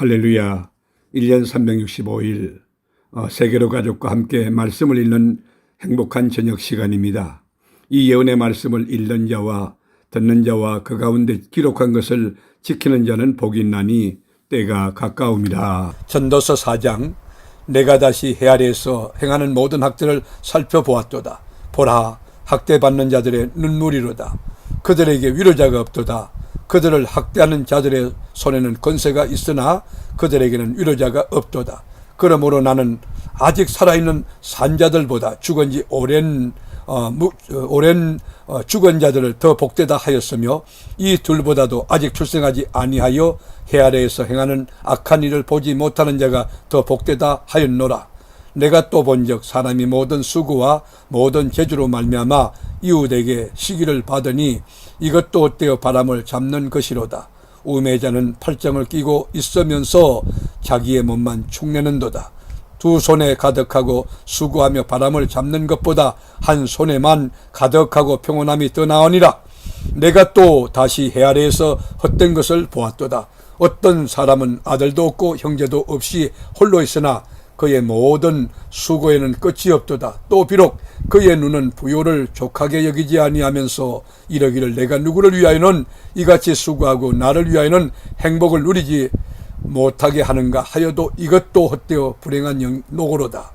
할렐루야. 1년 365일 어, 세계로 가족과 함께 말씀을 읽는 행복한 저녁 시간입니다. 이 예언의 말씀을 읽는 자와 듣는 자와 그 가운데 기록한 것을 지키는 자는 복이 있나니 때가 가까움이라. 전도서 4장 내가 다시 헤아려서 행하는 모든 학들을 살펴보았도다. 보라 학대받는 자들의 눈물이로다. 그들에게 위로자가 없도다. 그들을 학대하는 자들의 손에는 권세가 있으나 그들에게는 위로자가 없도다. 그러므로 나는 아직 살아있는 산자들보다 죽은 지 오랜 어, 무, 어, 오랜 어, 죽은 자들을 더 복되다 하였으며 이 둘보다도 아직 출생하지 아니하여 해 아래에서 행하는 악한 일을 보지 못하는 자가 더 복되다 하였노라. 내가 또 본적 사람이 모든 수고와 모든 재주로 말미암아 이웃에게 시기를 받으니 이것도 어때요 바람을 잡는 것이로다. 우매자는 팔짱을 끼고 있으면서 자기의 몸만 축내는도다. 두 손에 가득하고 수고하며 바람을 잡는 것보다 한 손에만 가득하고 평온함이 더 나으니라. 내가 또 다시 해 아래에서 헛된 것을 보았도다. 어떤 사람은 아들도 없고 형제도 없이 홀로 있으나 그의 모든 수고에는 끝이 없도다. 또 비록 그의 눈은 부요를 족하게 여기지 아니하면서 이러기를 내가 누구를 위하여는 이같이 수고하고 나를 위하여는 행복을 누리지 못하게 하는가 하여도 이것도 헛되어 불행한 영, 노고로다.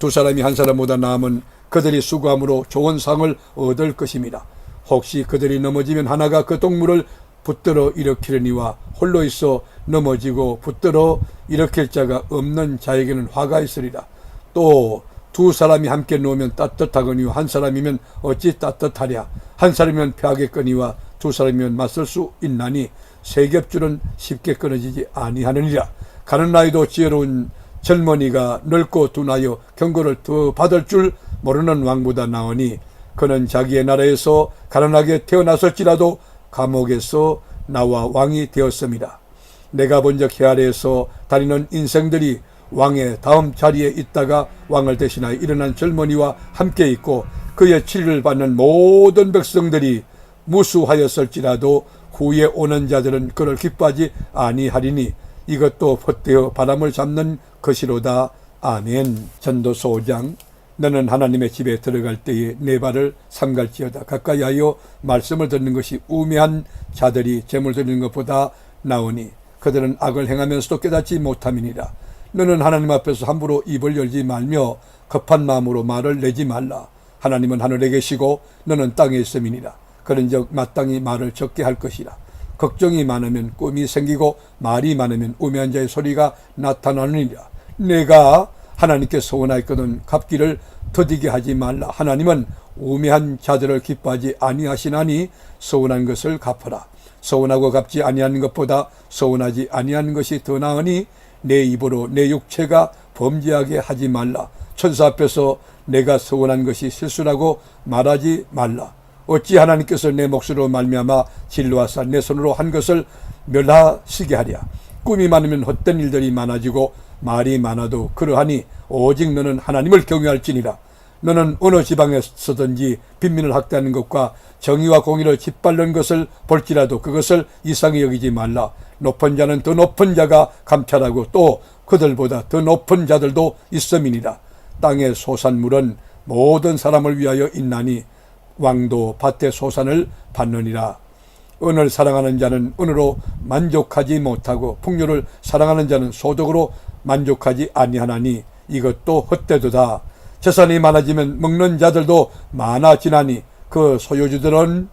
두 사람이 한 사람보다 나음은 그들이 수고함으로 좋은 상을 얻을 것입니다. 혹시 그들이 넘어지면 하나가 그 동물을 붙들어 일으키려니와 홀로 있어 넘어지고 붙들어 일으킬 자가 없는 자에게는 화가 있으리라. 또 두 사람이 함께 누우면 따뜻하거니와 한 사람이면 어찌 따뜻하랴. 한 사람이면 펴하겠거니와 두 사람이면 맞설 수 있나니 세 겹줄은 쉽게 끊어지지 아니하느니라. 가는 나이도 지혜로운 젊은이가 넓고 둔하여 경고를 더 받을 줄 모르는 왕보다 나으니 그는 자기의 나라에서 가난하게 태어났을지라도 감옥에서 나와 왕이 되었습니다. 내가 본적 해아래에서 다니는 인생들이 왕의 다음 자리에 있다가 왕을 대신하여 일어난 젊은이와 함께 있고 그의 치료를 받는 모든 백성들이 무수하였을지라도 후에 오는 자들은 그를 기뻐하지 아니하리니 이것도 헛되어 바람을 잡는 것이로다. 아멘. 전도서 5장 너는 하나님의 집에 들어갈 때에 내 발을 삼갈지어다. 가까이 하여 말씀을 듣는 것이 우매한 자들이 재물 드리는 것보다 나으니 그들은 악을 행하면서도 깨닫지 못함이니라. 너는 하나님 앞에서 함부로 입을 열지 말며 급한 마음으로 말을 내지 말라. 하나님은 하늘에 계시고 너는 땅에 있음이니라. 그런즉 마땅히 말을 적게 할 것이라. 걱정이 많으면 꿈이 생기고 말이 많으면 우매한 자의 소리가 나타나느니라. 내가 하나님께 소원하였거든 갚기를 더디게 하지 말라. 하나님은 우매한 자들을 기뻐하지 아니하시나니 소원한 것을 갚으라. 서운하고 갚지 아니하는 것보다 서운하지 아니하는 것이 더 나으니 내 입으로 내 육체가 범죄하게 하지 말라. 천사 앞에서 내가 서운한 것이 실수라고 말하지 말라. 어찌 하나님께서 내 몫으로 말미암아 진로하사 내 손으로 한 것을 멸하시게 하랴. 꿈이 많으면 헛된 일들이 많아지고 말이 많아도 그러하니 오직 너는 하나님을 경외할지니라. 너는 어느 지방에서든지 빈민을 학대하는 것과 정의와 공의를 짓밟는 것을 볼지라도 그것을 이상히 여기지 말라. 높은 자는 더 높은 자가 감찰하고 또 그들보다 더 높은 자들도 있음이니라. 땅의 소산물은 모든 사람을 위하여 있나니 왕도 밭의 소산을 받느니라. 은을 사랑하는 자는 은으로 만족하지 못하고 풍요를 사랑하는 자는 소득으로 만족하지 아니하나니 이것도 헛되도다. 재산이 많아지면 먹는 자들도 많아지나니 그 소유주들은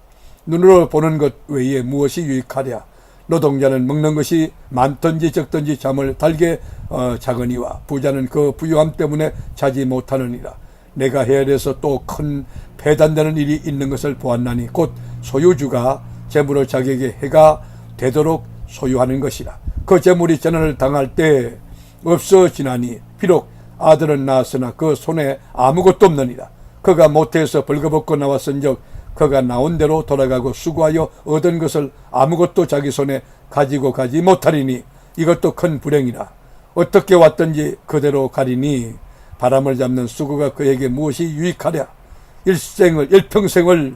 눈으로 보는 것 외에 무엇이 유익하랴. 노동자는 먹는 것이 많든지 적든지 잠을 달게 어, 자거니와 부자는 그 부유함 때문에 자지 못하느니라. 내가 헤아려서 또 큰 배단되는 일이 있는 것을 보았나니 곧 소유주가 재물을 자기에게 해가 되도록 소유하는 것이라. 그 재물이 전환을 당할 때 없어지나니 비록 아들은 낳았으나 그 손에 아무것도 없느니라. 그가 모태에서 벌거벗고 나왔은즉 그가 나온 대로 돌아가고 수고하여 얻은 것을 아무것도 자기 손에 가지고 가지 못하리니 이것도 큰 불행이라. 어떻게 왔든지 그대로 가리니 바람을 잡는 수고가 그에게 무엇이 유익하랴. 일생을 일평생을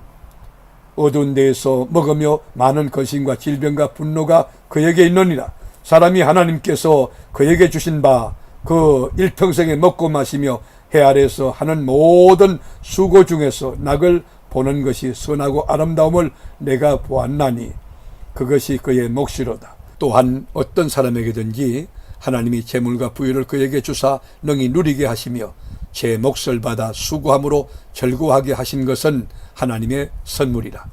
어두운 데에서 먹으며 많은 거신과 질병과 분노가 그에게 있느니라. 사람이 하나님께서 그에게 주신 바 그 일평생에 먹고 마시며 해 아래에서 하는 모든 수고 중에서 낙을 보는 것이 선하고 아름다움을 내가 보았나니 그것이 그의 몫이로다. 또한 어떤 사람에게든지 하나님이 재물과 부유를 그에게 주사 능히 누리게 하시며 제 몫을 받아 수고함으로 절구하게 하신 것은 하나님의 선물이라.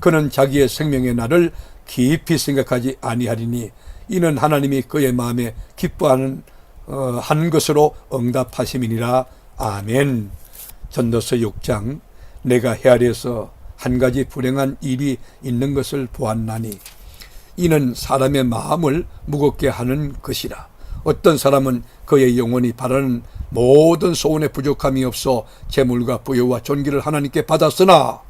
그는 자기의 생명의 날을 깊이 생각하지 아니하리니 이는 하나님이 그의 마음에 기뻐하는 어, 한 것으로 응답하심이니라. 아멘. 전도서 6장 내가 헤아려서 한 가지 불행한 일이 있는 것을 보았나니 이는 사람의 마음을 무겁게 하는 것이라. 어떤 사람은 그의 영혼이 바라는 모든 소원에 부족함이 없어 재물과 부여와 존귀를 하나님께 받았으나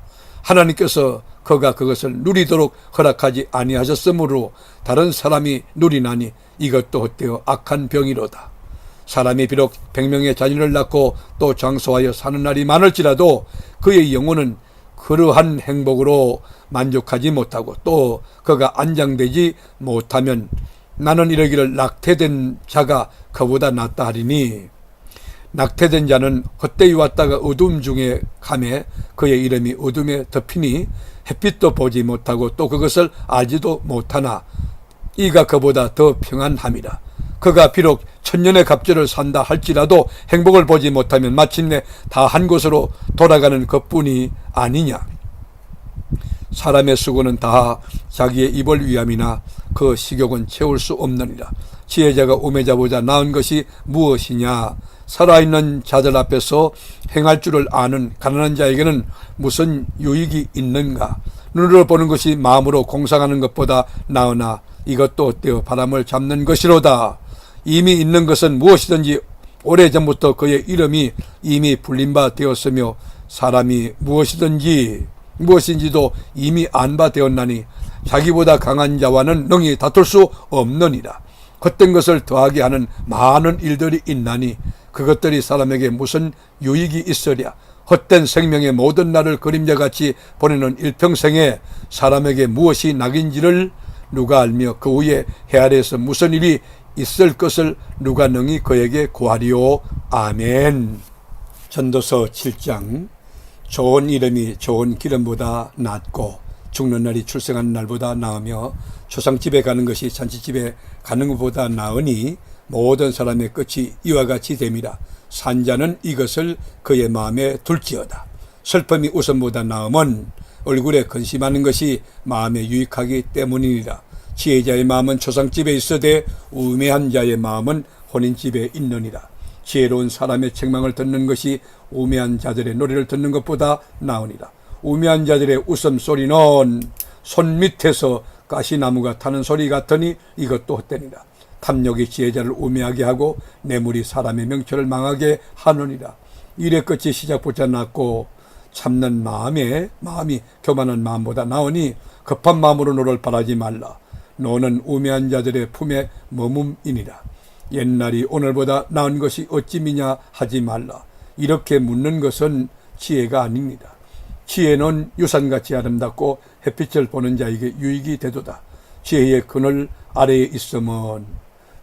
하나님께서 그가 그것을 누리도록 허락하지 아니하셨으므로 다른 사람이 누리나니 이것도 헛되어 악한 병이로다. 사람이 비록 백명의 자녀를 낳고 또 장수하여 사는 날이 많을지라도 그의 영혼은 그러한 행복으로 만족하지 못하고 또 그가 안장되지 못하면 나는 이러기를 낙태된 자가 그보다 낫다 하리니 낙태된 자는 헛되이 왔다가 어둠 중에 감에 그의 이름이 어둠에 덮이니 햇빛도 보지 못하고 또 그것을 알지도 못하나. 이가 그보다 더 평안함이라. 그가 비록 천년의 갑절을 산다 할지라도 행복을 보지 못하면 마침내 다 한 곳으로 돌아가는 것뿐이 아니냐. 사람의 수고는 다 자기의 입을 위함이나 그 식욕은 채울 수 없느니라. 지혜자가 우매자보다 나은 것이 무엇이냐? 살아있는 자들 앞에서 행할 줄을 아는 가난한 자에게는 무슨 유익이 있는가? 눈으로 보는 것이 마음으로 공상하는 것보다 나으나 이것도 어때요? 바람을 잡는 것이로다. 이미 있는 것은 무엇이든지 오래전부터 그의 이름이 이미 불린 바 되었으며 사람이 무엇이든지 무엇인지도 이미 안 바 되었나니 자기보다 강한 자와는 능히 다툴 수 없느니라. 헛된 것을 더하게 하는 많은 일들이 있나니 그것들이 사람에게 무슨 유익이 있으랴. 헛된 생명의 모든 날을 그림자같이 보내는 일평생에 사람에게 무엇이 낙인지를 누가 알며 그 후에 해 아래에서 무슨 일이 있을 것을 누가 능히 그에게 구하리오. 아멘. 전도서 7장 좋은 이름이 좋은 기름보다 낫고 죽는 날이 출생하는 날보다 나으며 초상집에 가는 것이 잔치집에 가는 것보다 나으니 모든 사람의 끝이 이와 같이 됨이라 산자는 이것을 그의 마음에 둘지어다. 슬픔이 웃음보다 나음은 얼굴에 근심하는 것이 마음에 유익하기 때문이니라. 지혜자의 마음은 초상집에 있어되 우매한 자의 마음은 혼인집에 있느니라. 지혜로운 사람의 책망을 듣는 것이 우매한 자들의 노래를 듣는 것보다 나으니라. 우매한 자들의 웃음소리는 손 밑에서 가시나무가 타는 소리 같으니 이것도 헛되니라. 탐욕이 지혜자를 우매하게 하고 뇌물이 사람의 명철을 망하게 하느니라. 일의 끝이 시작보자 낫고 참는 마음에 마음이 교만한 마음보다 나으니 급한 마음으로 너를 바라지 말라. 너는 우매한 자들의 품에 머문이니라. 옛날이 오늘보다 나은 것이 어찌미냐 하지 말라. 이렇게 묻는 것은 지혜가 아닙니다. 지혜는 유산같이 아름답고 햇빛을 보는 자에게 유익이 되도다. 지혜의 그늘 아래에 있음은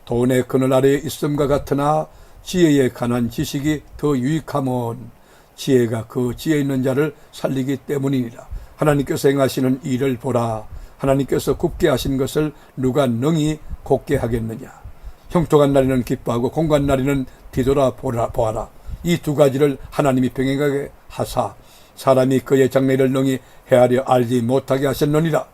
돈의 그늘 아래에 있음과 같으나 지혜에 관한 지식이 더 유익함은 지혜가 그 지혜 있는 자를 살리기 때문이니라. 하나님께서 행하시는 일을 보라. 하나님께서 굽게 하신 것을 누가 능히 곱게 하겠느냐. 형통한 날에는 기뻐하고 공간 날에는 뒤돌아 보아라. 이 두 가지를 하나님이 병행하게 하사 사람이 그의 장래를 능히 헤아려 알지 못하게 하셨느니라.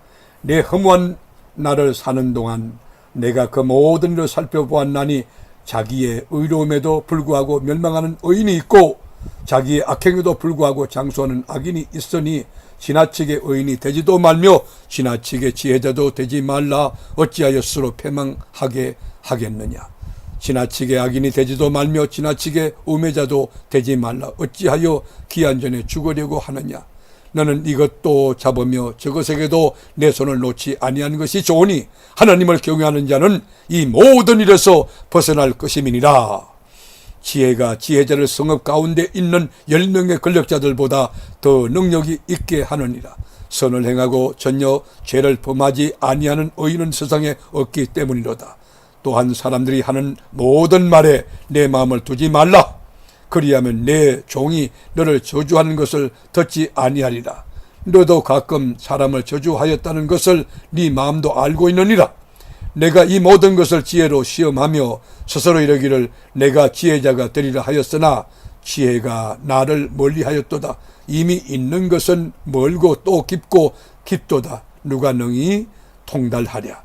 내 허무한 날을 사는 동안 내가 그 모든 일을 살펴보았나니 자기의 의로움에도 불구하고 멸망하는 의인이 있고 자기의 악행에도 불구하고 장수하는 악인이 있으니 지나치게 의인이 되지도 말며 지나치게 지혜자도 되지 말라 어찌하여 스스로 패망하게 하겠느냐 지나치게 악인이 되지도 말며 지나치게 우매자도 되지 말라 어찌하여 기한 전에 죽으려고 하느냐 너는 이것도 잡으며 저것에게도 내 손을 놓지 아니하는 것이 좋으니 하나님을 경외하는 자는 이 모든 일에서 벗어날 것임이니라. 지혜가 지혜자를 성읍 가운데 있는 열 명의 권력자들보다 더 능력이 있게 하느니라. 선을 행하고 전혀 죄를 범하지 아니하는 의인은 세상에 없기 때문이로다. 또한 사람들이 하는 모든 말에 내 마음을 두지 말라. 그리하면 내 종이 너를 저주하는 것을 듣지 아니하리라. 너도 가끔 사람을 저주하였다는 것을 네 마음도 알고 있느니라. 내가 이 모든 것을 지혜로 시험하며 스스로 이르기를 내가 지혜자가 되리라 하였으나 지혜가 나를 멀리하였도다. 이미 있는 것은 멀고 또 깊고 깊도다. 누가 능히 통달하랴.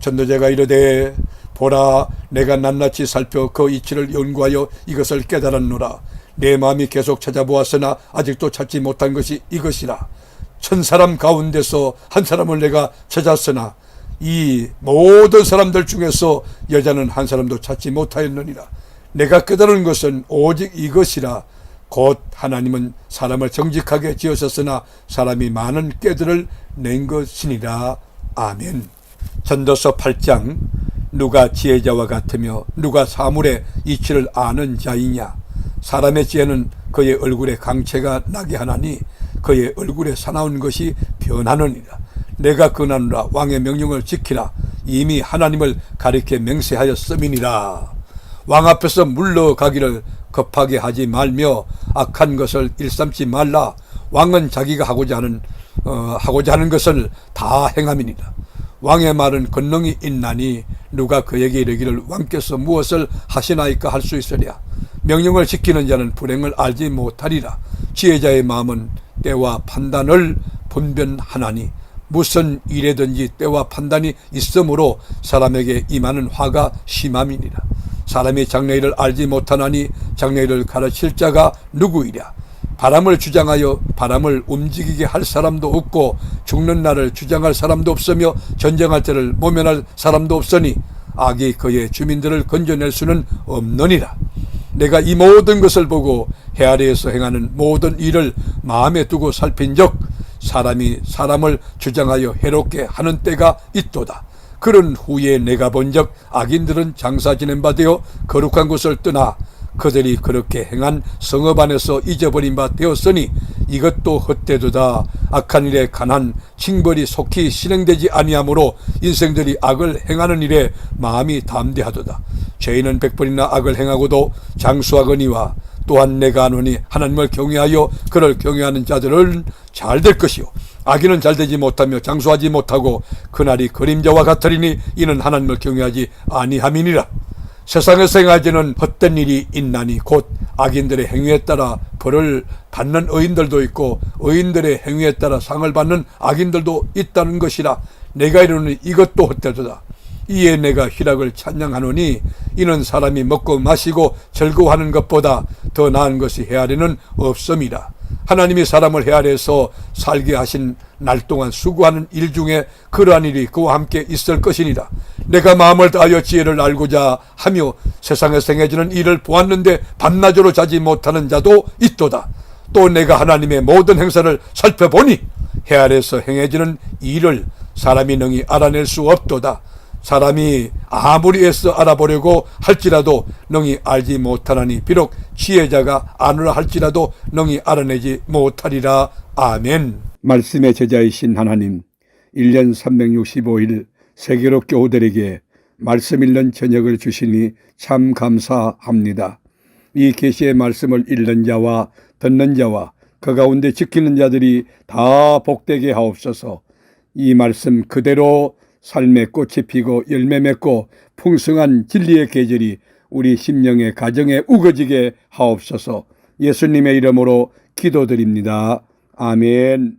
전도자가 이르되 보라 내가 낱낱이 살펴 그 이치를 연구하여 이것을 깨달았노라. 내 마음이 계속 찾아보았으나 아직도 찾지 못한 것이 이것이라. 천 사람 가운데서 한 사람을 내가 찾았으나 이 모든 사람들 중에서 여자는 한 사람도 찾지 못하였느니라. 내가 깨달은 것은 오직 이것이라. 곧 하나님은 사람을 정직하게 지으셨으나 사람이 많은 깨들을 낸 것이니라. 아멘 전도서 8장 누가 지혜자와 같으며 누가 사물의 이치를 아는 자이냐? 사람의 지혜는 그의 얼굴에 강체가 나게 하나니 그의 얼굴에 사나운 것이 변하느니라. 내가 그나노라 왕의 명령을 지키라. 이미 하나님을 가리켜 맹세하였음이니라. 왕 앞에서 물러가기를 급하게 하지 말며 악한 것을 일삼지 말라. 왕은 자기가 하고자 하는 어, 하고자 하는 것을 다 행함이니라 왕의 말은 권능이 있나니 누가 그에게 이르기를 왕께서 무엇을 하시나이까 할 수 있으랴. 명령을 지키는 자는 불행을 알지 못하리라. 지혜자의 마음은 때와 판단을 분변하나니 무슨 일에든지 때와 판단이 있으므로 사람에게 임하는 화가 심함이니라. 사람이 장래일을 알지 못하나니 장래일을 가르칠 자가 누구이랴 바람을 주장하여 바람을 움직이게 할 사람도 없고 죽는 날을 주장할 사람도 없으며 전쟁할 때를 모면할 사람도 없으니 악이 그의 주민들을 건져낼 수는 없느니라. 내가 이 모든 것을 보고 해 아래에서 행하는 모든 일을 마음에 두고 살핀 적 사람이 사람을 주장하여 해롭게 하는 때가 있도다. 그런 후에 내가 본 적 악인들은 장사 지낸 바 되어 거룩한 곳을 떠나 그들이 그렇게 행한 성읍 안에서 잊어버린 바 되었으니 이것도 헛되도다. 악한 일에 간한 징벌이 속히 실행되지 아니하므로 인생들이 악을 행하는 일에 마음이 담대하도다. 죄인은 백번이나 악을 행하고도 장수하거니와 또한 내가 아노니 하나님을 경외하여 그를 경외하는 자들은 잘 될 것이요. 악인은 잘 되지 못하며 장수하지 못하고 그날이 그림자와 같으리니 이는 하나님을 경외하지 아니함이니라 세상에서 행하지는 헛된 일이 있나니 곧 악인들의 행위에 따라 벌을 받는 의인들도 있고 의인들의 행위에 따라 상을 받는 악인들도 있다는 것이라 내가 이르는 이것도 헛되도다. 이에 내가 희락을 찬양하노니 이는 사람이 먹고 마시고 즐거워하는 것보다 더 나은 것이 헤아리는 없음이라 하나님이 사람을 헤아려서 살게 하신 날 동안 수고하는 일 중에 그러한 일이 그와 함께 있을 것이니라. 내가 마음을 다하여 지혜를 알고자 하며 세상에서 행해지는 일을 보았는데 밤낮으로 자지 못하는 자도 있도다. 또 내가 하나님의 모든 행사를 살펴보니 해 아래서 행해지는 일을 사람이 능히 알아낼 수 없도다. 사람이 아무리 애써 알아보려고 할지라도 능히 알지 못하나니 비록 지혜자가 아느라 할지라도 능히 알아내지 못하리라. 아멘. 말씀의 제자이신 하나님, 1년 365일 세계로 교우들에게 말씀 읽는 저녁을 주시니 참 감사합니다. 이 계시의 말씀을 읽는 자와 듣는 자와 그 가운데 지키는 자들이 다 복되게 하옵소서. 이 말씀 그대로 삶의 꽃이 피고 열매 맺고 풍성한 진리의 계절이 우리 심령의 가정에 우거지게 하옵소서 예수님의 이름으로 기도드립니다. 아멘.